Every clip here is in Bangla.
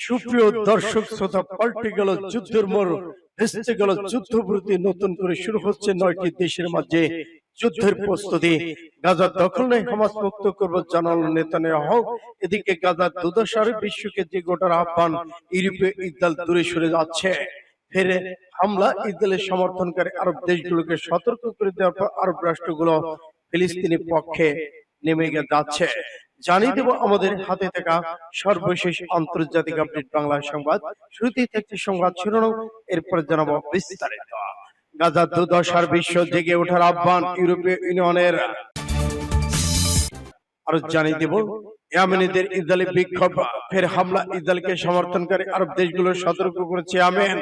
সুপ্রিয় দর্শক, শ্রোতা, পাল্টে গেল যুদ্ধের মোড়। ভেস্তে গেল যুদ্ধবিরতি নতুন করে শুরু হচ্ছে নয়টি দেশের মাঝে। যুদ্ধের প্রস্তুতি। গাজা দখল নেই, হামাস মুক্ত করব জানাল নেতানিয়াহু। এদিকে গাজার দুদশার বিশ্বকে যে গোটার আহ্বান ইউরোপীয় ইসরায়েল দূরে সরে যাচ্ছে। ফেরে হামলা ইসরায়েলের সমর্থনকারী আরব দেশগুলোকে সতর্ক করে দেওয়ার পর আরব রাষ্ট্রগুলো ফিলিস্তিনের পক্ষে নেমে যাচ্ছে। জানিয়ে দেব আমাদের হাতে থাকা সর্বশেষ আন্তর্জাতিক আপডেট বাংলা সংবাদ। শুরুতেই থাকছে সংবাদ শিরোনাম। এরপরে জানাব বিস্তারিত। গাজা দুর্দশার বিশ্ব জেগে ওঠার আহ্বান ইউরোপীয় ইউনিয়নের। আরও জানিয়ে দেব ইয়ামেনিদের ইসরায়েলি বিক্ষোভ। ফের হামলা ইসরায়েলকে সমর্থনকারী আরব দেশগুলো সতর্ক করেছে আমেন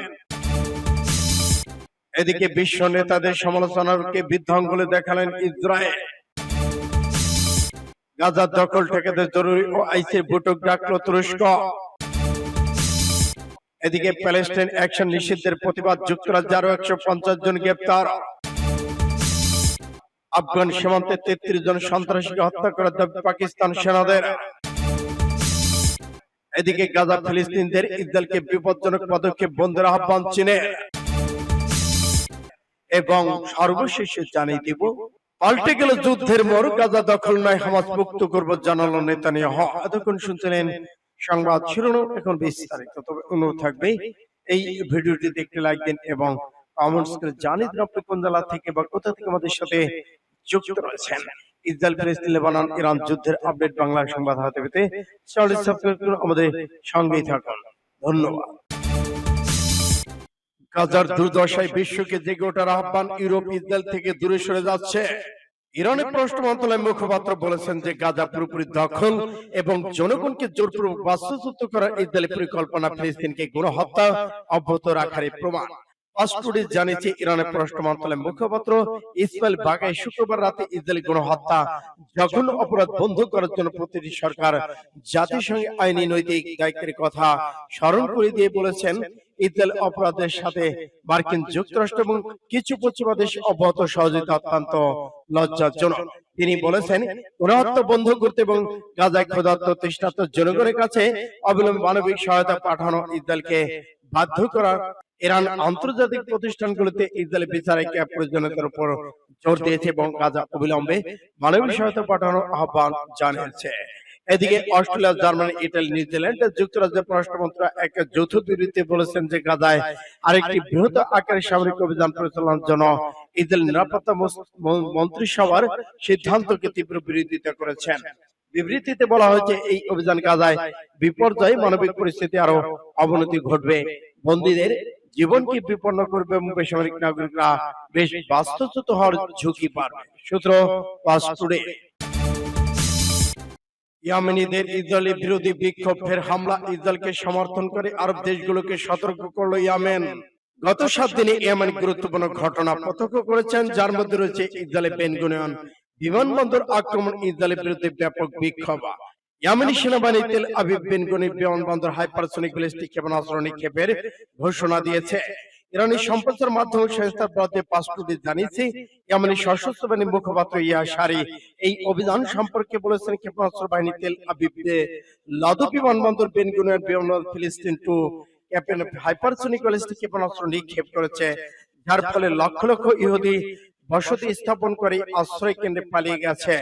এদিকে বিশ্ব নেতাদের সমালোচনাকে বিধ্বংসলে দেখালেন ইসরায়েল। গাজা দখল ঠেকাতে জরুরি ও আইসির বৈঠক ডাকলো তুরস্ক। এদিকে প্যালেস্টাইন অ্যাকশন নিষিদ্ধের প্রতিবাদ যুক্তরাজ্যে আরও একশো পঞ্চাশ জন গ্রেপ্তার। আফগান সীমান্তে তেত্রিশ জন সন্ত্রাসীকে হত্যা করার দাবি পাকিস্তান সেনাদের। এদিকে গাজা ফিলিস্তিনদের ইসরায়েলকে বিপজ্জনক পদক্ষেপ বন্ধের আহ্বান চীনের। এবং সর্বশেষে জানিয়ে দিব পাল্টে গেল যুদ্ধের মোর গাজা দখল নয়, হামাস মুক্ত করব জানালো নেতানিয়াহু। এতক্ষণ শুনছিলেন সংবাদ শিরোনাম, এখন বিস্তারিত। তবে অনুরোধ থাকবে, এই ভিডিওটি দেখতে দিন এবং কমেন্টস করে জানিয়ে দিন আপনি কোন জেলা থেকে বা কোথা থেকে আমাদের সাথে যুক্ত রয়েছেন। ইসরায়েল, ফিলিস্তিন, লেবানন, ইরান যুদ্ধের আপডেট বাংলা সংবাদ হাতে পেতে সাবস্ক্রাইব আমাদের সঙ্গেই থাকুন। ধন্যবাদ। গাজার দুর্দশায় বিশ্বকে জেগে ওঠার আহ্বান ইউরোপ ইসরায়েল থেকে দূরে সরে যাচ্ছে। ইরানের পররাষ্ট্র মন্ত্রণালয়ের মুখপাত্র বলেছেন যে গাজা পুরোপুরি দখল এবং জনগণকে জোরপূর্বক বাস্তুচ্যুত করার পরিকল্পনা ফিলিস্তিনকে গণহত্যা অব্যাহত রাখার প্রমাণ। জানিয়েছে ইরানের পররাষ্ট্র মন্ত্রণালয়ের মুখপাত্র ইসমাইল বাগাই শুক্রবার রাতে ইসরায়েলি গণহত্যা জঘন্য অপরাধ বন্ধ করার জন্য প্রতিটি সরকার আইনি নৈতিক দায়িত্বের কথা স্মরণ করে দিয়ে বলেছেন ইসরায়েল অপরাধের সাথে মার্কিন যুক্তরাষ্ট্র এবং কিছু পশ্চিমা দেশ অব্যাহত সহযোগিতা অত্যন্ত লজ্জাজনক। তিনি বলেছেন গণহত্যা বন্ধ করতে এবং গাজায় ক্ষুধার্ত তৃষ্ণার্ত জনগণের কাছে অবিলম্বে মানবিক সহায়তা পাঠানো ইসরায়েলকে বাধ্য করার ইরান আন্তর্জাতিক প্রতিষ্ঠানগুলোতে ইসরায়েলি বিচারে প্রয়োজনীয়তার উপর জোর দিয়েছে এবং গাজা অবিলম্বে মানবিক সহায়তা পাঠানোর আহ্বান জানিয়েছে। এদিকে অস্ট্রেলিয়া জার্মানি ইটালি নিউজিল্যান্ড যুক্তরাজ্যের পররাষ্ট্রমন্ত্রী এক যৌথ বিবৃতি বলেছেন যে গাজায় আরেকটি বৃহৎ আকারের সামরিক অভিযান পরিচালনার জন্য ইসরায়েল নিরাপত্তা মন্ত্রিসভার সিদ্ধান্তকে তীব্র বিরোধিতা করেছেন। বিবৃতিতে বলা হয়েছে এই অভিযান গাজায় বিপর্যয় মানবিক পরিস্থিতি আরও অবনতি ঘটবে। বন্দীদের জীবনকে বিপন্ন করবে এবং বেসামরিক নাগরিকরা? বেশ বাস্তুচ্যুত হওয়ার ঝুঁকি পারবে। সূত্র পাসপোর্টে ইয়ামেনিদের ইসরায়েলি বিরোধী বিক্ষোভ ফের হামলা ইসরায়েলকে সমর্থন করে আরব দেশগুলোকে সতর্ক ইয়ামেন। গত সাত দিনে গুরুত্বপূর্ণ ঘটনা প্রত্যক্ষ করেছেন, যার মধ্যে রয়েছে ইসরায়েলি বেনগুনিয়ন বিমানবন্দর আক্রমণ, ইসরায়েলের বিরুদ্ধে ব্যাপক বিক্ষোভ। ইয়ামেনি সেনাবাহিনী তেল আবিব, বেনগুনি বিমানবন্দর, হাইপারসোনিক ক্ষেপণাস্ত্র নিক্ষেপের ঘোষণা দিয়েছে। ইরানি সম্প্রচার মাধ্যম সংস্থা ব্রডে পাসপোর্টে জানিয়েছে ইয়ামেনি সশস্ত্র বাহিনীর মুখপাত্র ইয়া সারি এই অভিযান সম্পর্কে বলেছেন ক্ষেপণাস্ত্র বাহিনী তেল লাদু বিমানবন্দর বেনগুনের বিমানবন্দর ফিলিস্তিন টু ক্যাপেন হাইপারসোনিক ব্যালিস্টিক ক্ষেপণাস্ত্র নিক্ষেপ করেছে যার ফলে লক্ষ লক্ষ ইহুদি বসতি স্থাপন করে আশ্রয় কেন্দ্রে পালিয়ে গেছে।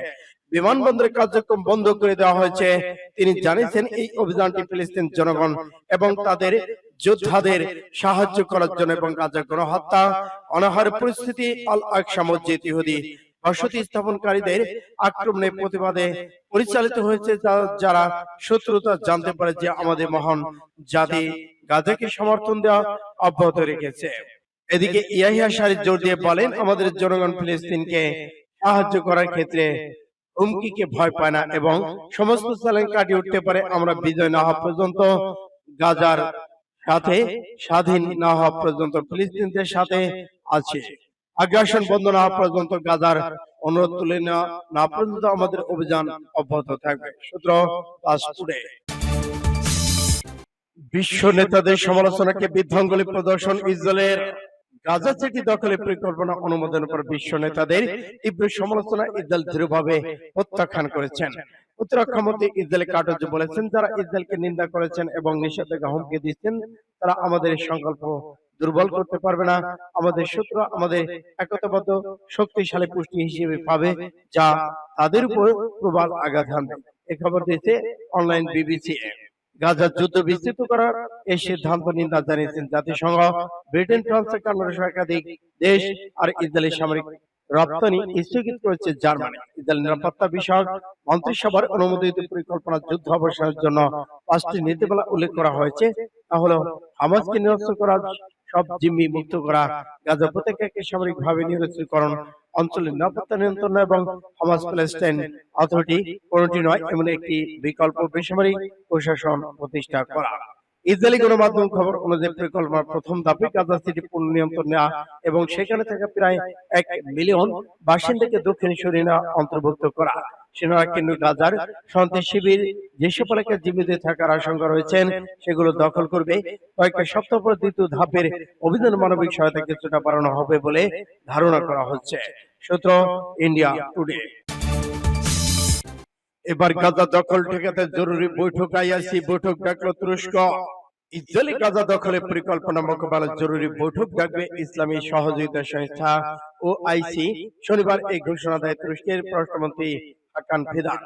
বিমানবন্দরের কার্যক্রম বন্ধ করে দেওয়া হয়েছে। তিনি জানিয়েছেন এই অভিযানটি ফিলিস্তিন জনগণ এবং তাদের যোদ্ধাদের সাহায্য করার জন্য এবং গাজা গণহত্যা, অনাহার পরিস্থিতি আল আকসা মসজিদ ইহুদি বসতি স্থাপনকারীদের আক্রমণের প্রতিবাদে পরিচালিত হয়েছে যারা শত্রুতা জানতে পারে যে আমাদের মহান জাতি গাজাকে সমর্থন দেওয়া অব্যাহত রেখেছে। এদিকে ইয়াহিয়া শারিফ জোর দিয়ে বলেন, আমাদের জনগণ ফিলিস্তিনকে সাহায্য করার ক্ষেত্রে হুমকিকে ভয় পায় না এবং সমস্ত চ্যালেঞ্জ কাটিয়ে উঠতে পারে। আমরা বিজয় না হওয়া পর্যন্ত গাজার সাথে স্বাধীন না হওয়া পর্যন্ত ফিলিস্তিনদের সাথে আছে। আগ্রাসন বন্ধ না হওয়া পর্যন্ত গাজার অনুরোধ তুলে না পর্যন্ত আমাদের অভিযান অব্যাহত থাকবে। সূত্র পাসপোর্টে। বিশ্ব নেতাদের সমালোচনাকে বিধ্বঙ্গলি প্রদর্শন ইসরায়েলের গাজা সিটি দখলের পরিকল্পনা অনুমোদনের পর বিশ্ব নেতাদের তীব্র সমালোচনা ইসরায়েল দৃঢ়ভাবে প্রত্যাখ্যান করেছেন। প্রতিরক্ষা মন্ত্রী ইসরায়েল কাটজ বলেছেন যারা ইসরায়েলকে নিন্দা করেছেন এবং নিষেধাজ্ঞা হুমকি দিচ্ছেন তারা আমাদের সংকল্প দুর্বল করতে পারবে না। আমাদের সূত্র আমাদের একতাবদ্ধ শক্তিশালী পুষ্টি হিসেবে পাবে যা তাদের উপর প্রবল আঘাত হানবে। এ খবর দিয়েছে অনলাইন বিবিসি গাজার যুদ্ধ বিস্তৃত করার এই সিদ্ধান্ত নিন্দা জানিয়েছেন জাতিসংঘ। ব্রিটেন ফ্রান্স কানাডা দেশ আর ইসরায়েলি সামরিক রপ্তানি স্থগিত করেছে জার্মানি। ইসরায়েল নিরাপত্তা বিষয়ক মন্ত্রিসভার অনুমোদিত পরিকল্পনা যুদ্ধ অবসানের জন্য পাঁচটি নীতিমালা উল্লেখ করা হয়েছে। তা হলো হামাসকে নিরস্ত করা সব জিম্মি মুক্ত করা গাজা প্রত্যেককে সামরিকভাবে নিরস্ত্রীকরণ অঞ্চলের নিরাপত্তা নিয়ন্ত্রণ এবং হামাস প্যালেস্টাইন অথরিটি কোনটি নয় এমন একটি বিকল্প বেসামরিক প্রশাসন প্রতিষ্ঠা করা। ইসরায়েলি গণমাধ্যম খবর অনুযায়ী পরিকল্পনার প্রথম ধাপে গাজা সিটি পূর্ণ নিয়ন্ত্রণ নেওয়া এবং সেখানে থাকা প্রায় এক মিলিয়ন বাসিন্দাকে দক্ষিণ সরিয়ে নেওয়া অন্তর্ভুক্ত করা। সেনারা গাজার সন্ত্রাস শিবির যেসব এলাকায় জীবিত থাকার আশঙ্কা রয়েছেন, সেগুলো দখল করবে। কয়েকটা সপ্তাহ পর দ্বিতীয় ধাপের অভিযান মানবিক সহায়তা কিছুটা বাড়ানো হবে বলে ধারণা করা হচ্ছে। সূত্র ইন্ডিয়া টুডে। এবার গাজা দখল ঠেকাতে জরুরি বৈঠক আইআইসি বৈঠক ডাকলো তুরস্ক। ইসরায়েলি গাজা দখলের পরিকল্পনা মোকাবেলার জরুরি বৈঠক ডাকবে ইসলামী সহযোগিতা সংস্থা ও আইসি শনিবার এই ঘোষণা দেয় তুরস্কের পররাষ্ট্রমন্ত্রী হাকান ফিদান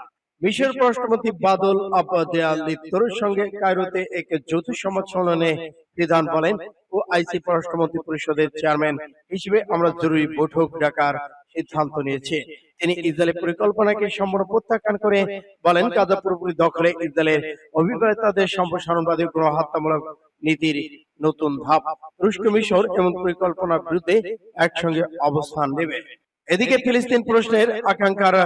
মিশর পররাষ্ট্রমন্ত্রী বাদল আবাদিয়ালিত্তর সঙ্গে কায়রোতে এক যৌথ সংবাদ সম্মেলনে ফিদান বলেন ও আইসি পররাষ্ট্রমন্ত্রী পরিষদের চেয়ারম্যান হিসেবে আমরা জরুরি বৈঠক ডাকার সিদ্ধান্ত নিয়েছি। তিনি ইসরায়েলের পরিকল্পনাকে সম্পূর্ণ প্রত্যাখ্যান করে বলেন গাজা পুরোপুরি দখলে ইসরায়েলের অভিপ্রায়তাদের সম্প্রসারণবাদী গণহত্যামূলক নীতির নতুন ধাপ। তুরস্ক মিশর এবং পরিকল্পনার বিরুদ্ধে একসঙ্গে অবস্থান নেবে। এদিকে ফিলিস্তিন প্রশ্নের আকাঙ্ক্ষার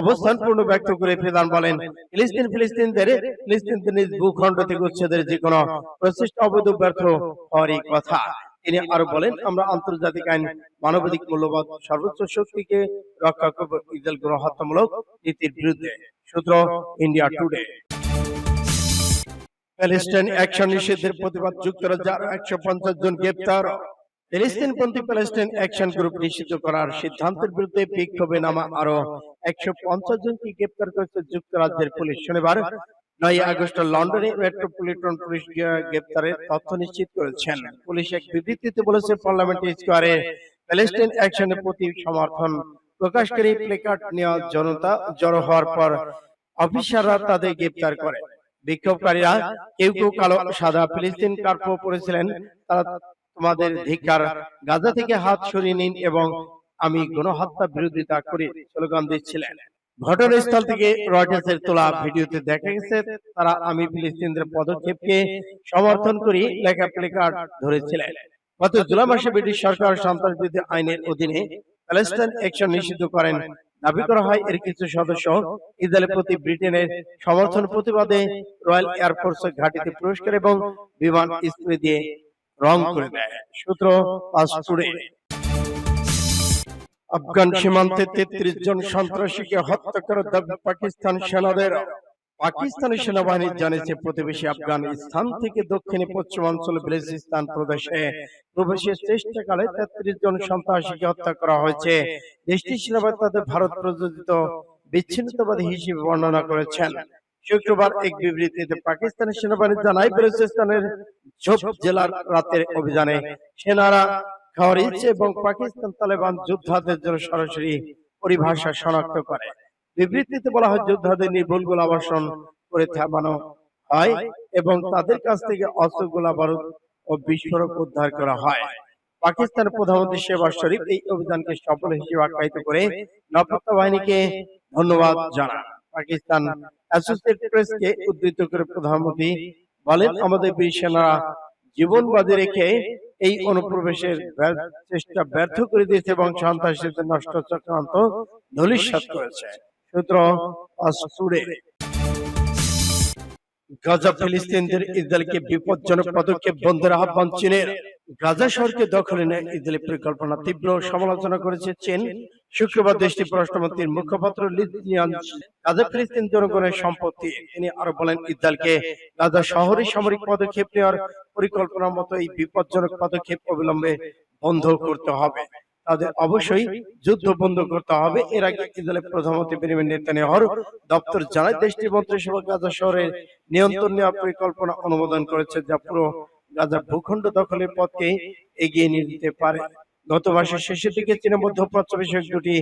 অবস্থান পূর্ণ ব্যক্ত করে প্রধান বলেন ফিলিস্তিন ফিলিস্তিনদের ফিলিস্তিনদের নিজ ভূখণ্ড থেকে উচ্ছেদের যে কোনো প্রচেষ্টা অবৈধ ব্যর্থ হওয়ারই কথা। তিনি আরও বলেন, আমরা আন্তর্জাতিক আইন মানবাধিক মূল্যবোধ সর্বোচ্চ শক্তিকে রক্ষা করব ইসরায়েল গণহত্যামূলক নীতির বিরুদ্ধে। সূত্র ইন্ডিয়া টুডে। প্যালেস্টাইন অ্যাকশন নিষেধের প্রতিবাদ একশো পঞ্চাশ জন গ্রেপ্তার। প্যালেস্টাইন অ্যাকশন গ্রুপ নিষিদ্ধ করার সিদ্ধান্তের বিরুদ্ধে বিক্ষোভে নামা আরও একশো পঞ্চাশ জনকে গ্রেপ্তার করেছে যুক্তরাজ্যের পুলিশ। শনিবার নয় আগস্ট লন্ডনে মেট্রোপলিটন পুলিশ গ্রেপ্তারের তথ্য নিশ্চিত করেছেন। পুলিশ এক বিবৃতিতে বলেছে পার্লামেন্ট স্কোয়ারে প্যালেস্টাইন অ্যাকশনের প্রতি সমর্থন প্রকাশকারী প্লেকার্ড নেওয়া জনতা জড়ো হওয়ার পর অফিসাররা তাদের গ্রেপ্তার করে। বিক্ষোভকারীরা কেউ কেউ কালো সাদা ফিলিস্তিন কার্পো পরেছিলেন, তারা তোমাদের ধিকার গাজা থেকে হাত সরিয়ে নিন এবং আমি গণহত্যা বিরোধিতা করি, স্লোগান দিচ্ছিলেন। ঘটনাস্থল থেকে রয়টার্সের তোলা ভিডিওতে দেখা গেছে তারা আমি ফিলিস্তিনদের পদক্ষেপকে সমর্থন করি লেখা প্লেকার্ড ধরেছিলেন। গত জুলাই মাসে ব্রিটিশ সরকার সন্ত্রাস বিরোধী আইনের অধীনে প্যালেস্টাইন অ্যাকশন নিষিদ্ধ করেন। দাবি করা হয় এর কিছু সদস্য ইসরায়েলের প্রতি ব্রিটেনের সমর্থন প্রতিবাদে রয়্যাল এয়ারফোর্স ঘাটিতে পুরস্কার এবং বিমান স্প্রে দিয়ে রং করে দেয়। সূত্র পাসপুরে আফগান সীমান্তে তেত্রিশ জন সন্ত্রাসীকে হত্যা করার দাবি পাকিস্তান সেনাদের। পাকিস্তানি সেনাবাহিনী জানিয়েছে প্রতিবেশী আফগানিস্তান থেকে দক্ষিণে পশ্চিমাঞ্চল বেলুচিস্তান প্রদেশে। প্রবেশের চেষ্টাকালে তেত্রিশ জন সন্ত্রাসীকে হত্যা করা হয়েছে। দেশটির সেনাবাহিনী তাদের ভারত প্রযোজিত বিচ্ছিন্নতাবাদী হিসেবে বর্ণনা করেছেন। শুক্রবার এক বিবৃতিতে পাকিস্তানি সেনাবাহিনী জানায় বেলুচিস্তানের ঝোপ জেলার রাতের অভিযানে সেনারা খাওয়ারিজ এবং পাকিস্তান তালেবান যোদ্ধাদের জন্য সরাসরি পরিভাষা শনাক্ত করে। বিবৃতিতে বলা হয়, যোদ্ধাদের নির্ভুল গোলাবর্ষণ করে থামানো হয় এবং তাদের কাছ থেকে অস্ত্র, গোলা বারুদ ও বিস্ফোরক উদ্ধার করা হয়। পাকিস্তানের প্রধানমন্ত্রী শেবাজ শরীফ এই অভিযানকে সফল হিসেবে আখ্যায়িত করে নিরাপত্তা বাহিনীকে ধন্যবাদ জানান। পাকিস্তান অ্যাসোসিয়েট প্রেসকে উদ্ধৃত করে প্রধানমন্ত্রী বলেন, আমাদের বীর সেনারা জীবন বাজি রেখে এই অনুপ্রবেশের চেষ্টা ব্যর্থ করে দিয়েছে এবং সন্ত্রাসীদের নষ্ট চক্রান্ত ধূলিসাৎ করেছে। সূত্র অসুরে। গাজা ফিলিস্তিনদের ইসরায়েলকে বিপজ্জনক পদক্ষেপ বন্ধের আহ্বান চীনের। গাজা শহরকে দখলে নেয় ইসরায়েলের পরিকল্পনা। তীব্র সমালোচনা করেছে চীন। শুক্রবার দেশটির পররাষ্ট্রমন্ত্রীর মুখপাত্র গাজা ফিলিস্তিন জনগণের সম্পত্তি তিনি আরও বলেন ইসরায়েলকে গাজা শহরে সামরিক পদক্ষেপ নেওয়ার পরিকল্পনার মতো এই বিপজ্জনক পদক্ষেপ অবিলম্বে বন্ধ করতে হবে। তাদের অবশ্যই যুদ্ধ বন্ধ করতে হবে। এর আগে ইসরায়েলের প্রধানমন্ত্রী বেনিয়ামিন নেতানিয়াহুর দপ্তর জানায় দেশটির মন্ত্রিসভা গাজা শহরের নিয়ন্ত্রণ নেওয়ার পরিকল্পনা অনুমোদন করেছে যা পুরো গাজা ভূখণ্ড দখলের পথকে এগিয়ে নিয়ে যেতে পারে গত মাসের শেষের দিকে চীনের মধ্যপ্রাচ্য বিষয়ক দুটি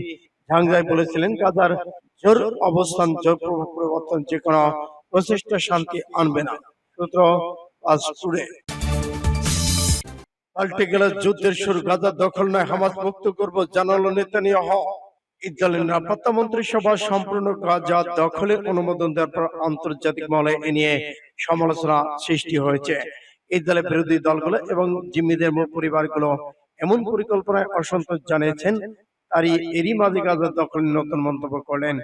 ঝাংজাই বলেছিলেন গাজার জোর অবস্থান, জোর প্রভাব পরিবর্তন যে কোনো প্রচেষ্টা শান্তি আনবে না। সূত্র আজ টুডে। পাল্টে গেল যুদ্ধের শুরু, গাজা দখল নয় মুক্ত জানালো ইসরায়েলের নিরাপত্তা মন্ত্রিসভা সম্পূর্ণ, গাজা দখলের অনুমোদন দেওয়ার পর আন্তর্জাতিক মহলে এ নিয়ে সমালোচনা সৃষ্টি হয়েছে। ইসরায়েলের বিরোধী দলগুলো এবং জিম্মিদের পরিবারগুলো এমন পরিকল্পনায় অসন্তোষ জানিয়েছেন, তারই এরই মাঝে গাজা দখলের নতুন মন্তব্য করলেন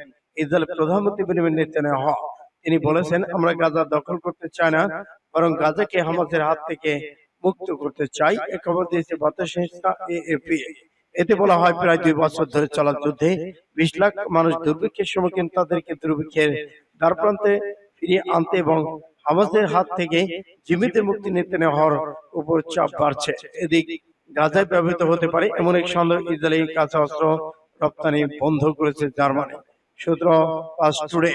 ইসরায়েলের প্রধানমন্ত্রী বেনিয়ামিন নেতানিয়াহু। তিনি বলেছেন, আমরা গাজা দখল করতে চাই না, বরং গাজাকে হামাসের হাত থেকে মুক্ত করতে চাই। এ খবর দিয়েছে বার্তা সংস্থা এএপি এতে বলা হয়, প্রায় দুই বছর ধরে চলা যুদ্ধে বিশ লাখ মানুষ দুর্ভিক্ষের সম্মুখীন তাদেরকে দুর্ভিক্ষের দ্বার প্রান্তে ফিরিয়ে আনতে এবং হামাসের হাত থেকে জিম্মিদের মুক্তি নিতে নেওয়ার উপর চাপ বাড়ছে। এদিক গাজায় ব্যবহৃত হতে পারে এমন এক সন্দেহ ইসরায়েলি কাঁচা অস্ত্র রপ্তানি বন্ধ করেছে জার্মানি। সূত্র পাস টুডে